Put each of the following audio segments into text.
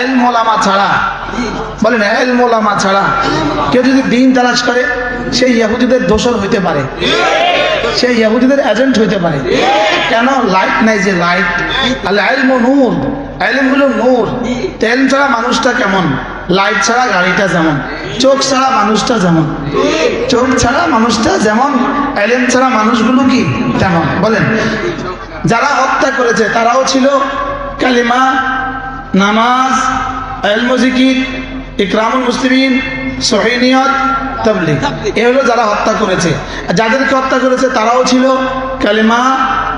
এল মোলামা ছাড়া, বলেন এল মোলামা ছাড়া কেউ যদি দিন তালাশ করে, সেই ইয়াহুদিদের দোষর হইতে পারে, সেই ইয়াহুদিদের এজেন্ট হইতে পারে। কেন? লাইট নাই যে লাইট এলম নূর, এলম হলো নূর। তেল ছাড়া মানুষটা কেমন? লাইট ছাড়া গাড়িটা যেমন। চোখ ছাড়া মানুষটা যেমন। চোখ ছাড়া মানুষটা যেমন, এলেম ছাড়া মানুষগুলো কি? তেমন। বলেন, যারা হত্যা করেছে, তারাও ছিল কালিমা নামাজ এলমজিকির ইকরামুল মুসলিমিন সহিনিয়ত তবলিগ এ হলো যারা হত্যা করেছে যাদেরকে হত্যা করেছে তারাও ছিল কালিমা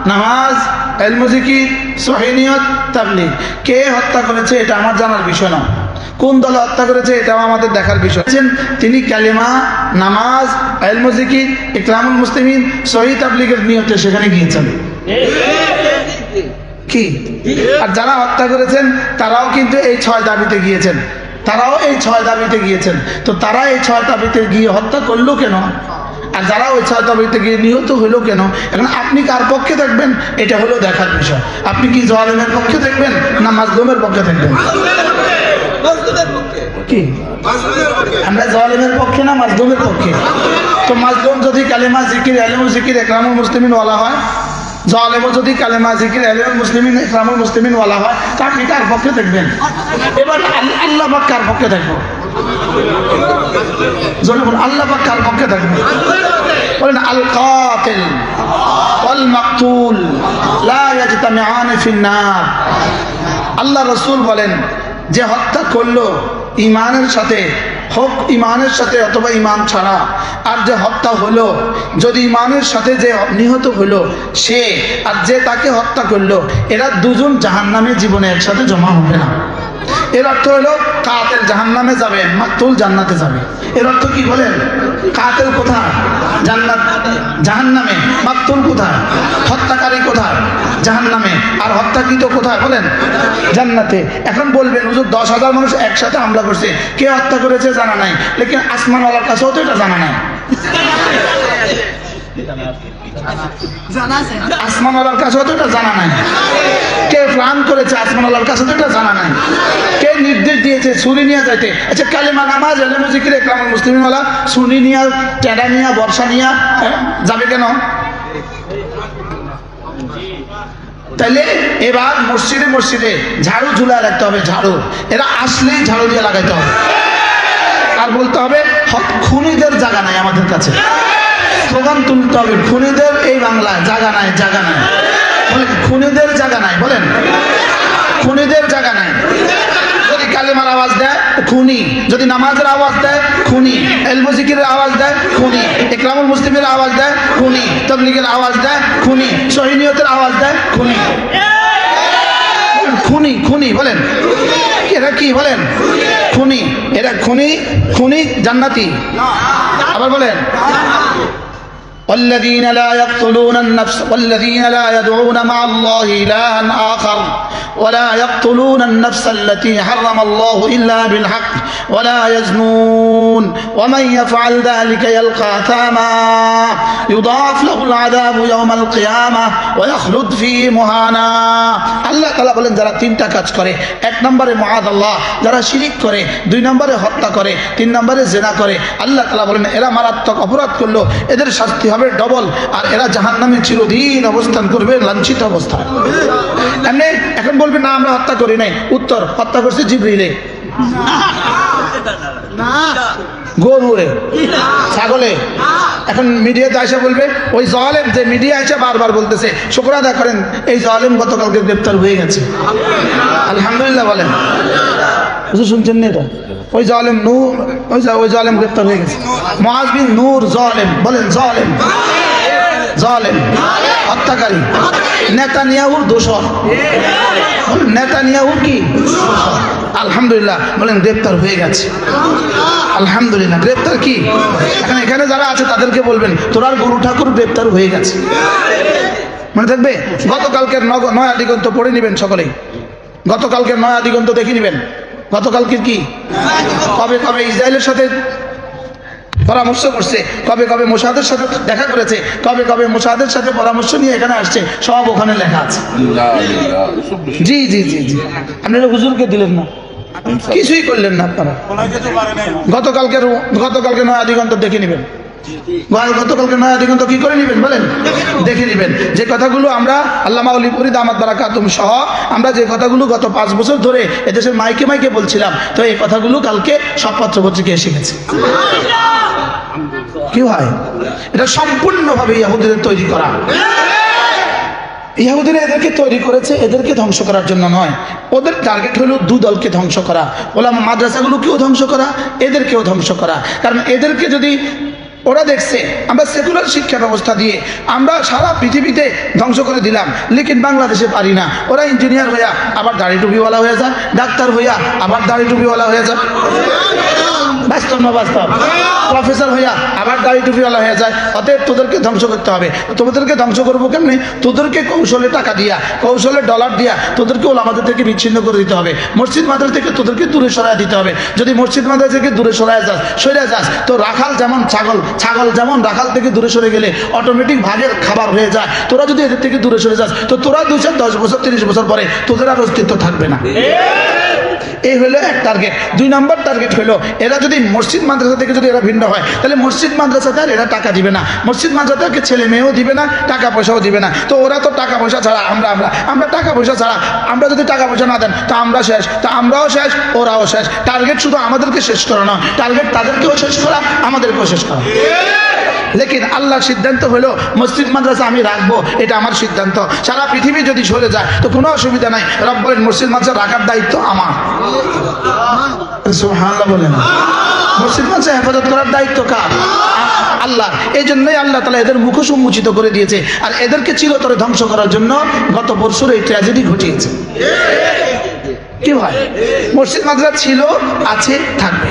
নামাজ এলমজিকির সহিনিয়ত তাবলিগ কে হত্যা করেছে এটা আমার জানার বিষয় না কোন দলে হত্যা করেছে এটাও আমাদের দেখার বিষয় তিনি কালিমা নামাজ এলমজিকির ইকরামুল মুসলিমিন সহি তাবলিগের নিয়তে সেখানে গিয়েছেন কি? আর যারা হত্যা করেছেন, তারাও কিন্তু এই ছয় দাবিতে গিয়েছেন। তারাও এই ছয় দাবিতে গিয়েছেন। তো তারা এই ছয় দাবিতে গিয়ে হত্যা করল কেন? আর যারা ওই ছয় দাবিতে গিয়ে নিহত হলো কেন? এখন আপনি কার পক্ষে থাকবেন এটা হলো দেখার বিষয়। আপনি কি জোয়ালিমের পক্ষে থাকবেন না মাজলুমের পক্ষে থাকবেন কি? আমরা জোয়ালিমের পক্ষে না মাজলুমের পক্ষে? তো মাজলুম যদি কালিমা জিকির আলিম জিকির, একরামুল মুসলিমিন ওয়ালা হয় জালেমও যদি কালেমা জিকির মুসলিমিন ইসলামুল মুসলিমিন ওয়ালা হয় তা আপনি কার পক্ষে থাকবেন এবার আল্লাহ পাক কার পক্ষে বলুন, আল্লাহ পাক বলেন আল লা আল্লাহ রসুল বলেন যে হত্যা করল ইমানের সাথে হোক ইমানের সাথে অথবা ইমান ছাড়া আর যে হত্যা হলো, যদি ইমানের সাথে যে নিহত হলো সে আর যে তাকে হত্যা করল, এরা দুজন জাহান নামে জীবনে একসাথে জমা হবে না। এর অর্থ হলো কাতের জাহান নামে যাবে মাতুল জান্নাতে যাবে। এর অর্থ কি বলেন? কাতেল কোথায়? জান্নাত জাহান নামে মাকতুল কোথায়? হত্যাকারী কোথায়? জাহান্নামে। আর হত্যাকৃত কোথায় বলেন? জান্নাতে। এখন বলবেন, হুজুর, দশ হাজার মানুষ একসাথে হামলা করছে। কে হত্যা করেছে জানা নাই। লেকিন আসমানওয়ালার কাছেও তো এটা জানা নাই। আসমানওয়ালার কাছেও তো এটা জানা নাই। কে প্ল্যান করেছে আসমানওয়ালার কাছে তো এটা জানা নাই। কে নির্দেশ দিয়েছে ছুরি নিয়ে যাইতে। আচ্ছা কালেমা নামাজ একরামুল মুসলিমওয়ালা টেডা বর্ষা হ্যাঁ, যাবে কেন? তাহলে এবার মসজিদে মসজিদে ঝাড়ু ঝুলা রাখতে হবে ঝাড়ু। এরা আসলেই ঝাড়ু দিয়ে লাগাইতে হবে। আর বলতে হবে খুনিদের জায়গা নাই আমাদের কাছে। স্লোগান তুলতে হবে, খুনিদের এই বাংলায় জায়গা নাই জায়গা নাই। বলেন, খুনিদের জায়গা নাই, বলেন। খুনিদের জায়গা নাই। যদি কালেমার আওয়াজ দেয়, খুনি। যদি নামাজের আওয়াজ দেয়, খুনি। আওয়াজ দেয়, খুনি। মুসলিমের আওয়াজ দেয়, খুনি। আওয়াজ দেয়, খুনি। সহিনিয়তের আওয়াজ দেয়, খুনি। খুনি খুনি, বলেন। কি, বলেন? খুনি। খুনি খুনি, জান্নাতি। আবার বলেন। والذين لا يقتلون النفس والذين لا يدعون مع الله إلها آخر ولا يقتلون النفس التي حرم الله إلا بالحق ولا يزنون ومن يفعل ذلك يلقى ثاما يضاعف له العذاب يوم القيامة ويخلد فيه مهانا আল্লাহ তালা বলেন যারা তিনটা কাজ করে এক নম্বরে মহাদ আল্লাহ যারা শিরিক করে দুই নম্বরে হত্যা করে তিন নম্বরে জেনা করে আল্লাহ তালা বলেন এরা মারাত্মক অপরাধ করলো এদের শাস্তি হবে ডবল। আর এরা জাহান নামে চিরদিন অবস্থান করবে, লাঞ্ছিত অবস্থায়। এমনি এখন বলবে, না, আমরা হত্যা করি নাই। উত্তর, হত্যা করছে জিবরিলে। গরুরে, ছাগলে। এখন মিডিয়াতে আসে বলবে, ওই জলেম যে মিডিয়া এসে বারবার বলতেছে শুক্র আদা করেন, এই জলেম গতকালকে গ্রেপ্তার হয়ে গেছে। আলহামদুলিল্লাহ বলেন। বুঝে শুনছেন না এটা? ওই জলেম নূর, ওই ওই জলেম গ্রেপ্তার হয়ে গেছে। মহাজ বিন নূর জলেম, বলেন জলেম। জলেম, হত্যাকারী। নেতানিয়াহুর দোষর। নেতানিয়াহু কি? আলহামদুলিল্লাহ, বলেন গ্রেপ্তার হয়ে গেছে। আলহামদুলিল্লাহ, গ্রেপ্তার কি? এখন এখানে যারা আছে তাদেরকে বলবেন তোরার গুরু ঠাকুর গ্রেপ্তার হয়ে গেছে। মনে থাকবে? গতকালকের নয়া দিগন্ত পড়ে নেবেন সকলেই। গতকালকের নয়া দিগন্ত দেখে নেবেন। গতকালকের কি? কবে কবে ইসরায়েলের সাথে পরামর্শ করছে? কবে কবে মোসাদের সাথে দেখা করেছে? কবে কবে মোসাদের সাথে পরামর্শ নিয়ে এখানে আসছে? সব ওখানে লেখা আছে। জি জি জি জি। আপনারা হুজুরকে দিলেন না। কিছুই করলেন না আপনারা। গতকালকে গতকালকে নয় আদিগন্ত দেখে নেবেন। কি করে বলেন? দেখে যে কথাগুলো আমরা আল্লামা আমরা যে কথাগুলো গত পাঁচ বছর ধরে এদেশের মাইকে মাইকে বলছিলাম, তো এই কথাগুলো কালকে সব কি হয়? এটা সম্পূর্ণভাবে ইয়াহুদিদের তৈরি করা। ইহুদিরা এদেরকে তৈরি করেছে, এদেরকে ধ্বংস করার জন্য নয়। ওদের টার্গেট হলো দু দলকে ধ্বংস করা। ওলাম মাদ্রাসাগুলোকেও ধ্বংস করা, এদেরকেও ধ্বংস করা। কারণ এদেরকে যদি ওরা দেখছে, আমরা সেকুলার শিক্ষা ব্যবস্থা দিয়ে আমরা সারা পৃথিবীতে ধ্বংস করে দিলাম, লেকিন বাংলাদেশে পারি না। ওরা ইঞ্জিনিয়ার হইয়া আবার দাড়ি টুপিওয়ালা হয়ে যায় ডাক্তার হইয়া আবার দাড়ি টুপিওয়ালা হয়ে যায় বাস্তব না বাস্তব? প্রফেসর হইয়া আবার দাড়ি টুপিওয়ালা হয়ে যায়। অতএব তোদেরকে ধ্বংস করতে হবে। তোদেরকে ধ্বংস করব কেমনি? তোদেরকে কৌশলে টাকা দিয়া, কৌশলে ডলার দিয়া তোদেরকে ওলামাদের থেকে বিচ্ছিন্ন করে দিতে হবে। মসজিদ মাদ্রাস থেকে তোদেরকে দূরে সরায় দিতে হবে। যদি মসজিদ মাদ্রাস থেকে দূরে সরায় যাস, সরে যাস, তো রাখাল যেমন ছাগল ছাগল যেমন রাখাল থেকে দূরে সরে গেলে অটোমেটিক ভাগের খাবার হয়ে যায়। তোরা যদি এদের থেকে দূরে সরে যাস, তো তোরা দুশো দশ বছর, তিরিশ বছর পরে তোদের আর অস্তিত্ব থাকবে না। এই হলো এক টার্গেট দুই নম্বর টার্গেট হলো, এরা যদি মসজিদ মাদ্রাসা থেকে যদি এরা ভিন্ন হয়, তাহলে মসজিদ মাদ্রাসাতে আর এরা টাকা দিবে না। মসজিদ মাদ্রাসাকে ছেলে মেয়েও দিবে না, টাকা পয়সাও দিবে না। তো ওরা তো টাকা পয়সা ছাড়া, আমরা আমরা আমরা টাকা পয়সা ছাড়া, আমরা যদি টাকা পয়সা না দেন, তা আমরা শেষ, তা আমরাও শেষ, ওরাও শেষ। টার্গেট শুধু আমাদেরকে শেষ করা না টার্গেট তাদেরকেও শেষ করা, আমাদেরকেও শেষ করা। লেকিন আল্লাহর সিদ্ধান্ত হলো, মসজিদ, মাদ্রাসা আমি রাখব, এটা আমার সিদ্ধান্ত। সারা পৃথিবী যদি সরে যায়, তো কোনো অসুবিধা নাই। রব বলেন, মসজিদ, মাদ্রাসা রাখার দায়িত্ব আমার। বলেন। মসজিদ, মাদ্রাসা হেফাজত করার দায়িত্ব কার? আল্লাহ। এই জন্যই আল্লাহ তালা এদের মুখ সম্মুচিত করে দিয়েছে। আর এদেরকে চিরতরে ধ্বংস করার জন্য গত বছর এই ট্র্যাজেডি ঘটিয়েছে। কি হয়? মসজিদ, মাদ্রাসা ছিল, আছে, থাকবে।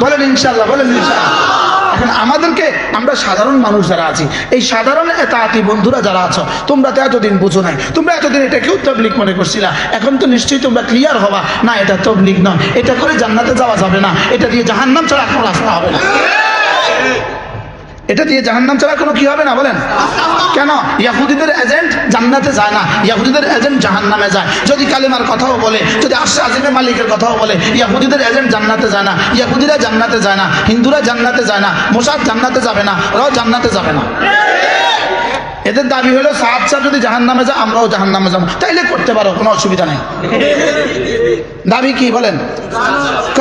বলেন ইনশাল্লাহ বলেন ইনশাল্লাহ এখন আমাদেরকে আমরা সাধারণ মানুষ যারা আছি, এই সাধারণ এতাতি বন্ধুরা যারা আছো, তোমরা তো এতদিন বুঝো নাই, তোমরা এতদিন এটা কেউ তবলিক মনে করছিলা, এখন তো নিশ্চয়ই তোমরা ক্লিয়ার হবা, না, এটা তবলিক নয়, এটা করে জান্নাতে যাওয়া যাবে না, এটা দিয়ে জাহান্নাম ছাড়া এখন রাস্তা হবে না। এটা দিয়ে জাহান্নাম ছাড়া কোনো কি হবে না, বলেন। কেন? ইয়াহুদিদের এজেন্ট জান্নাতে যায় না। ইয়াহুদিদের এজেন্ট জাহান্নামে যায়। যদি কালিমার কথাও বলে, যদি আশা আজিমের মালিকের কথাও বলে, ইয়াহুদিদের এজেন্ট জান্নাতে যায় না। ইয়াহুদিরা জান্নাতে যায় না। হিন্দুরা জান্নাতে যায় না। মোসাদ জান্নাতে যাবে না। র জান্নাতে যাবে না। এদের দাবি হলো সাহাব সাহ যদি জাহান নামে যা আমরাও জাহান নামে যাব। তাইলে করতে পারো, কোনো অসুবিধা নেই। দাবি কি বলেন?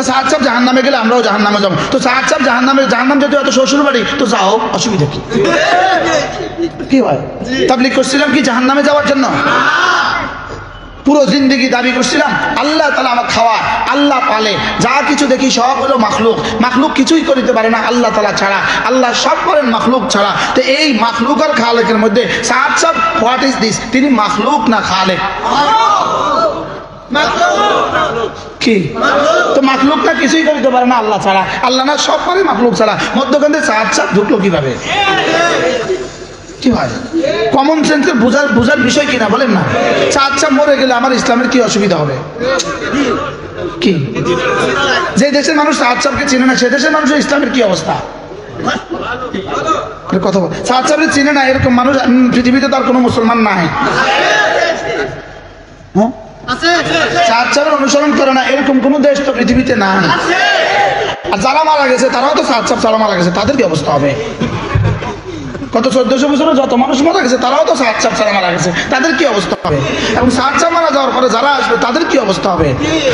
সাহাব সাহ জাহান নামে গেলে আমরাও জাহান নামে যাব। তো সাহাব সাহ জাহান নামে জাহান নাম যদি অত শ্বশুর বাড়ি তো যাও, অসুবিধা কি? কি হয়? তাবলিক করছিলাম কি জাহান নামে যাওয়ার জন্য? পুরো জিন্দিগি দাবি করছিলাম, আল্লাহ তালা আমার খাওয়া আল্লাহ পালে। যা কিছু দেখি সব হলো মাখলুক। মাখলুক কিছুই করিতে পারে না, আল্লাহ তালা ছাড়া। আল্লাহ সব করেন মাখলুক ছাড়া। তো এই মাখলুক আর খালেকের মধ্যে সাত সব হোয়াট ইজ দিস তিনি মাখলুক না খালেক? কি? তো মাখলুক না কিছুই করিতে পারে না, আল্লাহ ছাড়া। আল্লাহ না সব পারে মাখলুক ছাড়া। মধ্যখানে সাত সাত ঢুকলো কীভাবে? কি হয়। কমন সেন্সের বোঝার বোঝার বিষয় কিনা বলেন না? চাঁদ চাপ মরে গেলে আমার ইসলামের কি অসুবিধা হবে? কি? যে দেশের মানুষ সাহেবকে চিনে না সে দেশের মানুষের ইসলামের কি অবস্থা? কথা বল। সাদ চিনে না এরকম মানুষ পৃথিবীতে তার কোনো মুসলমান নাই। হ্যাঁ সাদ অনুসরণ করে না এরকম কোনো দেশ তো পৃথিবীতে নাই। আর যারা মারা গেছে তারাও তো সাহেব যারা মারা গেছে তাদের কি অবস্থা হবে? কত চোদ্দশো বছরে যত মানুষ মারা গেছে, তারাও তো সাত চাপ ছাড়া মারা গেছে। তাদের কি অবস্থা হবে? এবং সাত চাপ মারা যাওয়ার পরে যারা আসবে, তাদের কি অবস্থা হবে?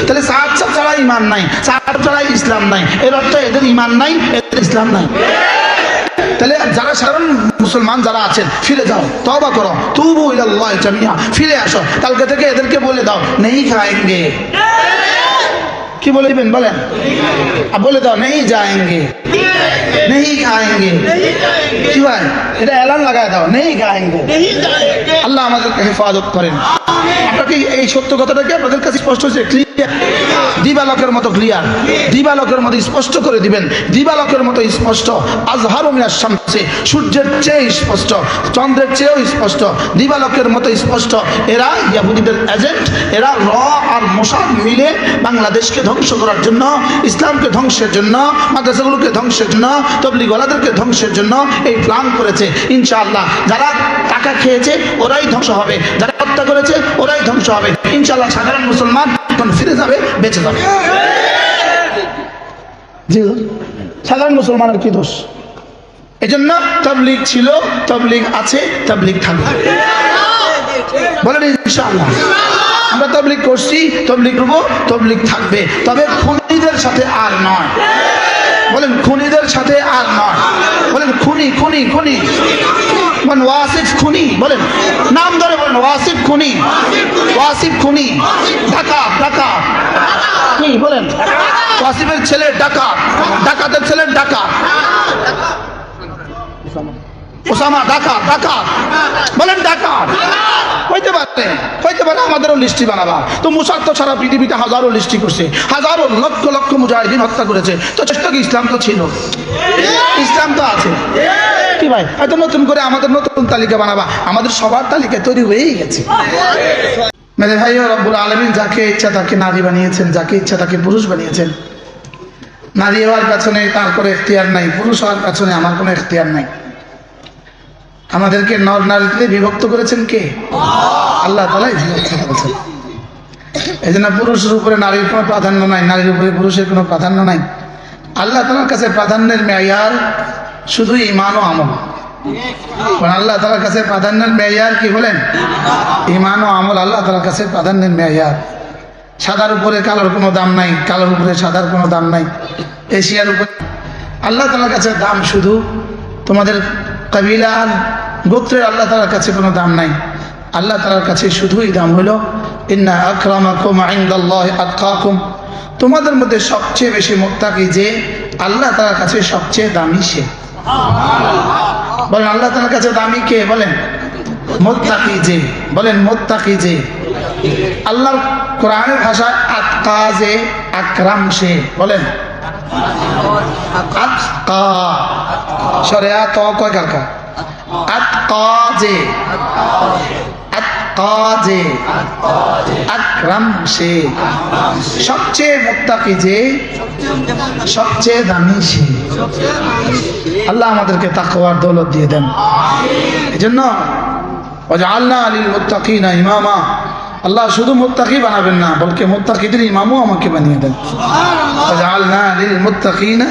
তাহলে সাত চাপ ছাড়া ইমান নাই, সাত ছাড়া ইসলাম নাই। এর অর্থ এদের ইমান নাই, এদের ইসলাম নাই। তাহলে যারা সাধারণ মুসলমান যারা আছেন, ফিরে যাও তবা করো, তুবু ইলাল্লাহ ফিরে আসো। কালকে থেকে এদেরকে বলে দাও, নেই খাएंगे কি বলে দিবেন, বলেন। বলে দাও, নেই যায়গে নেই খায়েঙ্গে কি ভাই, এটা অ্যালার্ম লাগায় দাও, নেই খায়েঙ্গে আল্লাহ আমাদেরকে হেফাজত করেন। আপনাকে এই সত্য কথাটা কি আপনাদের কাছে স্পষ্ট হচ্ছে দিবালকের মতো ক্লিয়ার। দিবালকের মতো স্পষ্ট করে দিবেন। দিবালকের মতো স্পষ্ট। আজহার মিনার সূর্যের চেয়ে স্পষ্ট, চন্দ্রের চেয়েও স্পষ্ট, দিবালকের মতো স্পষ্ট। এরা ইয়াহুদিদের এজেন্ট এরা র আর মোসাদ মিলে বাংলাদেশকে ধ্বংস করার জন্য, ইসলামকে ধ্বংসের জন্য, মাদ্রাসাগুলোকে ধ্বংসের জন্য, তবলিগওয়ালাদেরকে ধ্বংসের জন্য এই প্ল্যান করেছে। ইনশাআল্লাহ, যারা টাকা খেয়েছে, ওরাই ধ্বংস হবে। যারা হত্যা করেছে, ওরাই ধ্বংস হবে। ইনশাল্লাহ সাধারণ মুসলমান তখন ফিরে যাবে, বেঁচে যাবে। জি। সাধারণ মুসলমানের কি দোষ? এই জন্য তবলিগ ছিল, তবলিগ আছে, তবলিগ থাকবে। বলেন ইনশাআল্লাহ, আমরা তবলিগ করছি, তবলিগ করব, তবলিগ থাকবে। তবে খুনিদের সাথে আর নয়। বলেন, খুনিদের সাথে আর নয়। বলেন, খুনি খুনি খুনি। বলেন, ওয়াসিফ খুনি, বলেন। নাম ধরে বলেন, ওয়াসিফ খুনি। ওয়াসিফ খুনি। ঢাকা ঢাকা কি বলেন? ওয়াসিফের ছেলে ডাকা ডাকাতের ছেলে ডাকা ওসামা ডাকা ডাকা বলেন ডাকা হইতে পারে হইতে পারে আমাদেরও লিস্টি বানাবা। তো মুসার তো সারা পৃথিবীতে হাজারো লিস্টি করছে। হাজারো লক্ষ লক্ষ মুজাহিদিন হত্যা করেছে। তো চেষ্টা কি ইসলাম তো ছিল? ইসলাম তো আছে। কি ভাই? হয়তো নতুন করে আমাদের নতুন তালিকা বানাবা। আমাদের সবার তালিকা তৈরি হয়েই গেছে। মেরে ভাই রব্বুল আলমিন, যাকে ইচ্ছা তাকে নারী বানিয়েছেন, যাকে ইচ্ছা তাকে পুরুষ বানিয়েছেন। নারী হওয়ার পেছনে তার কোনো এখতিয়ার নাই, পুরুষ হওয়ার পেছনে আমার কোনো এখতিয়ার নাই। আমাদেরকে নর নারীতে বিভক্ত করেছেন কে? আল্লাহ তালাই বিভক্ত করেছেন এই জন্য পুরুষের উপরে নারীর কোনো প্রাধান্য নাই, নারীর উপরে পুরুষের কোনো প্রাধান্য নাই। আল্লাহ তালার কাছে প্রাধান্যের মেয়ার শুধু ইমান ও আমল। আল্লাহ তালার কাছে প্রাধান্যের মেয়ার কি বলেন? ইমান ও আমল আল্লাহ তালার কাছে প্রাধান্যের মেয়ার। সাদার উপরে কালোর কোনো দাম নাই, কালোর উপরে সাদার কোনো দাম নাই। এশিয়ার উপরে আল্লাহ তালার কাছে দাম শুধু তোমাদের কাবিলা গোত্রের আল্লাহ তালার কাছে কোনো দাম নাই। আল্লাহ তালার কাছে শুধুই দাম হলো, ইন্না আকরামাকুম আইন্দাল্লাহ আতকাকুম। তোমাদের মধ্যে সবচেয়ে বেশি মুক্তাকি যে আল্লাহ তালার কাছে সবচেয়ে দামি সে। বলেন, আল্লাহ তালার কাছে দামি কে? বলেন, মোত্তাকি যে। বলেন, মোত্তাকি যে। আল্লাহ কোরআনের ভাষায় আতকাজে আকরাম সে। বলেন সরে কালকা সে। সবচেয়ে যে। সবচেয়ে দামি সে। আল্লাহ আমাদেরকে তাকওয়ার দৌলত দিয়ে দেন। এই জন্য আল্লাহ আলীল মুত্তাকিনা ইমামা। আল্লাহ শুধু মোত্তাকি বানাবেন না বলকে মোত্তাকিদের ইমামও আমাকে বানিয়ে দেন। ওয়াজআলনা লিল মুত্তাকিনা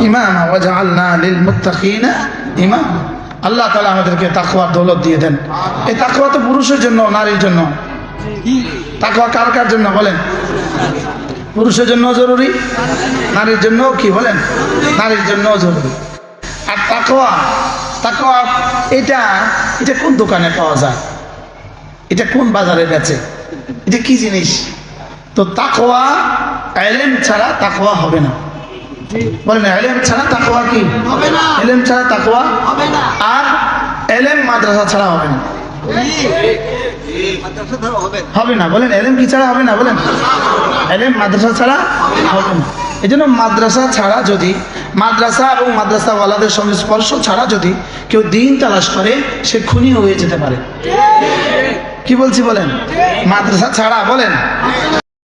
ইমামা, ওয়াজআলনা লিল মুত্তাকিনা ইমাম। আল্লাহ তাআলা আমাদেরকে তাকওয়ার দৌলত দিয়ে দেন। এই তাকওয়া তো পুরুষের জন্য, নারীর জন্য। তাকওয়া কার কার জন্য বলেন? পুরুষের জন্য জরুরি, নারীর জন্য কি বলেন? নারীর জন্য জরুরি। আর তাকওয়া তাকওয়া, এটা এটা কোন দোকানে পাওয়া যায়? এটা কোন বাজারে বেচে? এটা কি জিনিস? তো তাকোয়া এলেম ছাড়া তাকোয়া হবে না। বলেন এলেম ছাড়া তাকওয়া কি? হবে না। এলেম ছাড়া তাকওয়া? হবে না। আর এলেম মাদ্রাসা ছাড়া হবে না। হবে না। বলেন এলেম কি ছাড়া হবে না? বলেন। এলেম মাদ্রাসা ছাড়া হবে না। এই জন্য মাদ্রাসা ছাড়া যদি মাদ্রাসা এবং মাদ্রাসাওয়ালাদের সংস্পর্শ ছাড়া যদি কেউ দিন তালাশ করে সে খুনি হয়ে যেতে পারে। কি বলছি বলেন? মাদ্রাসা ছাড়া বলেন।